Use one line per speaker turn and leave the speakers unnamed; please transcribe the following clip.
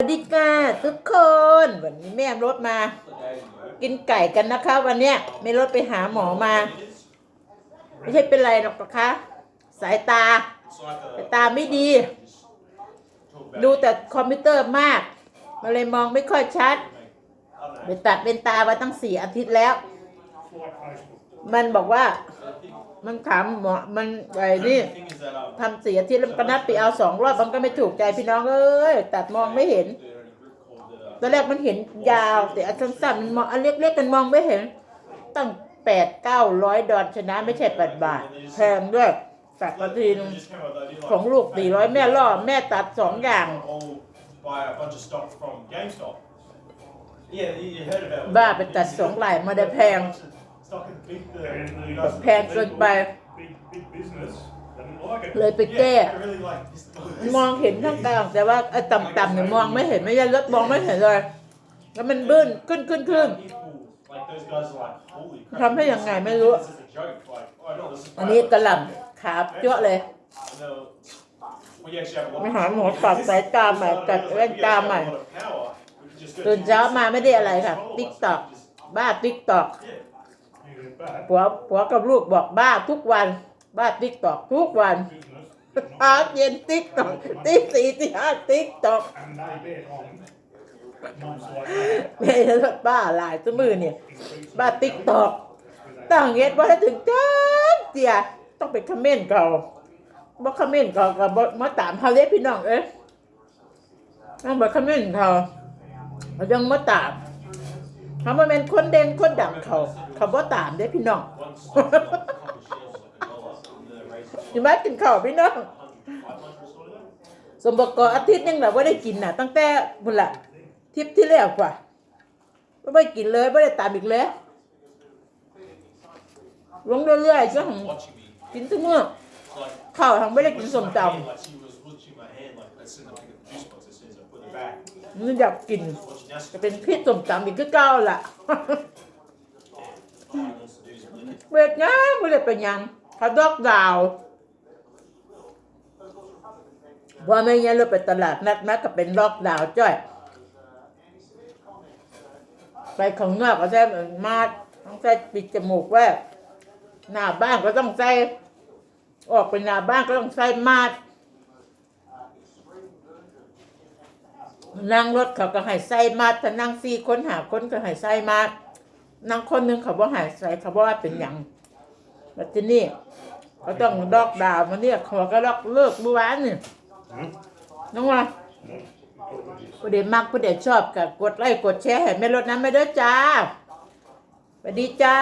สวัสดีค่ะทุกคนวันนี้แม่รถมา กินไก่กันนะคะ วันเนี้ยแม่รถไปหาหมอมา ไม่ใช่เป็นไรหรอกนะคะ สายตาสายตาไม่ดี ดูแต่คอมพิวเตอร์มากมันเลยมองไม่ค่อยชัดไปตัดเป็นตามาตั้งสี่อาทิตย์แล้ว มันบอกว่า มันถามหมอมันไอ้นี่ทำเสียที่แล้วมันก็นัดไปเอาสองรอบมันก็ไม่ถูกใจพี่น้องเอ้ยตัดมองไม่เห็นตอนแรกมันเห็นยาว แต่อันสั้นๆมันมองอันเล็กๆมันมองไม่เห็น ตั้งแปดเก้าร้อยดอลชนะไม่ใช่แปดบาท แพงด้วยตัดมาทีนึงของลูกสี่ร้อยแม่ล่อ แม่ตัดสองอย่าง
Buy a bunch of stock from GameStop. Yeah, you you heard about it.
บ้าไปตัดสองหลายมาได้แพง
in big, uh,
แพงเกินไป
Big, big business doesn't like it.
เลยไปแก้
Yeah, I really like this.
มองเห็นข้างกลางแต่ว่าไอ้ต่ำๆเนี่ยมองไม่เห็นไม่ใช่รถมองไม่เห็นเลย แล้วมันบึ้นขึ้นขึ้นขึ้น
People, like those guys are like, holy crap.
ทำให้ยังไงไม่รู้
This is a joke. Like, oh no, this is
อันนี้กระหล่ำขาเยอะเลย
No, we actually have a lot
ไปหาหมอตัดสายตาใหม่ตัดแว่นตาใหม่ตื่นเช้ามาไม่ได้อะไรค่ะ ติ๊กตอกบ้าติ๊กตอก
You get bad
ผัวผัวกับลูกบอกบ้าทุกวัน บ้าติ๊กตอกทุกวัน
business,
เช้าเย็นติ๊กตอกตีสี่ตีห้าติ๊กตอก
and they bet on months like that.
แม่จะบ้าหลายสมือเนี่ย
increase
บ้าติ๊กตอกตั้งเฮ็ดว่าถ้าถึงจ้าเจียต้องไปคอมเมนต์เขาบ่คอมเมนต์เขาก็บ่มาตามเขาเลยพี่น้องเอ้ยต้องไปคอมเมนต์เขาเขายังมาตามเขามาเป็นคนเด่นคนดังเขา เขาบ่ตามเด้พี่น้องอยู่บ้านกินข้าวพี่น้อง สมบกอาทิตย์หนึงเราไม่ได้กินน่ะ ตั้งแต่บุญละทริปที่แล้วกว่าไม่ได้กินเลยไม่ได้ตามอีกเลยลงเรื่อยๆก็ของกินทุกมื้อข้าวทางไม่ได้กินสมต
Like she was watching my hand, like as soon as I pick up the juice box, as soon as I put it back. ำ
มันอยากกิน
Watching now,
จะเป็นพิษสมตำอีกคือเก้าล่ะ
all she wants to do is lick it.
เวทง่ายไม่ได้เป็นยังเขาดอกดาวว่าไม่งั้นเราไปตลาดนัดมาก็เป็นล็อกดาวจ้อย ไปข้างนอกก็ใช้มาดต้องใส่ปิดจมูกไว้หน้าบ้านก็ต้องใส่ออกไปหน้าบ้านก็ต้องใส่มาดนั่งรถเขาก็ให้ใส่มาดถ้านั่งสี่คนหาคนก็ให้ใส่มาด นั่งคนหนึงเขาบอกให้ใส่เขาบอกว่าเป็นหยังแล้วทีนี้เขาต้องดอกดาวน์มาเนี่ยเขาก็ลอกเลิกเมื่อวานนี่น้องว่าผู้ใดมักผู้ใดชอบก็กดไลค์กดแชร์ให้แม่รถน้ำไม่เด้อจ้าสวัสดีจ้า